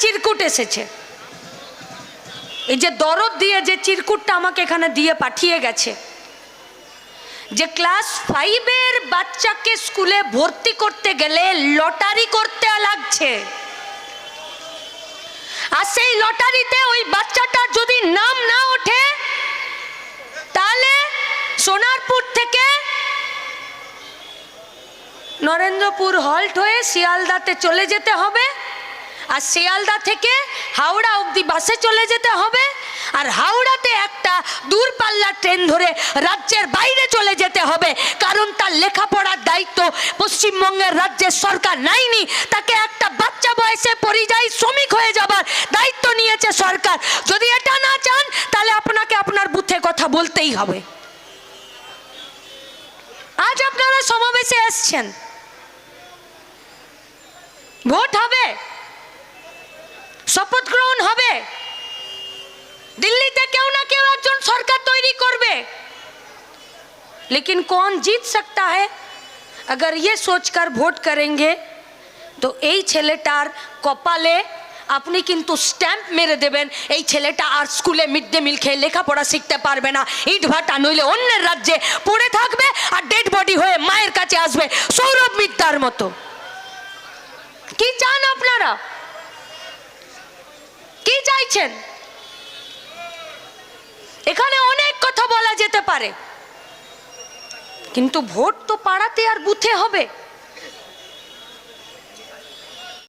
চিরকুট এসেছে। এই যে দরদ দিয়ে যে চিরকুটটা আমাকে এখানে দিয়ে পাঠিয়ে গেছে, যে ক্লাস ফাইভের বাচ্চাকে স্কুলে ভর্তি করতে গেলে লটারি করতে লাগছে। আর সেই লটারিতে ওই বাচ্চাটার যদি নাম না ওঠে, তাহলে সোনারপুর থেকে নরেন্দ্রপুর হল্ট হয়ে শিয়ালদাতে চলে যেতে হবে। আর শিয়ালদা থেকে হাওড়া অবধি বাসে চলে যেতে হবে। আর হাওড়াতে একটা দূরপাল্লার ট্রেন ধরে রাজ্যের বাইরে চলে যেতে হবে। কারণ তার লেখাপড়ার দায়িত্ব পশ্চিমবঙ্গের রাজ্যের সরকার নাইনি তাকে একটা বাচ্চা বয়সে পরিযায়ী শ্রমিক হয়ে যাবার দায়িত্ব নিয়েছে সরকার। যদি এটা না চান, তাহলে আপনাকে আপনার বুথে কথা বলতেই হবে। আজ আপনারা সমাবেশে এসছেন। ভোট হবে। শপথ গ্রহণ হবে দিল্লিতে কেউ না কেউ একজন সরকার তৈরি করবে लेकिन कौन जीत सकता है अगर ये सोचकर ভোট करेंगे তো এই ছেলেটার কপালে আপনি কিন্তু স্ট্যাম্প মেরে দেবেন এই ছেলেটা আর স্কুলে মিড ডে মিল খেয়ে লেখাপড়া শিখতে পারবে না ইট ভাটা নইলে অন্যের রাজ্যে পড়ে থাকবে আর ডেড বডি হয়ে মায়ের কাছে আসবে সৌরভ মিত্তার মতো কি চান আপনারা কি চাইছেন। এখানে অনেক কথা বলা যেতে পারে। কিন্তু ভোট তো পাড়াতে আর বুথে হবে।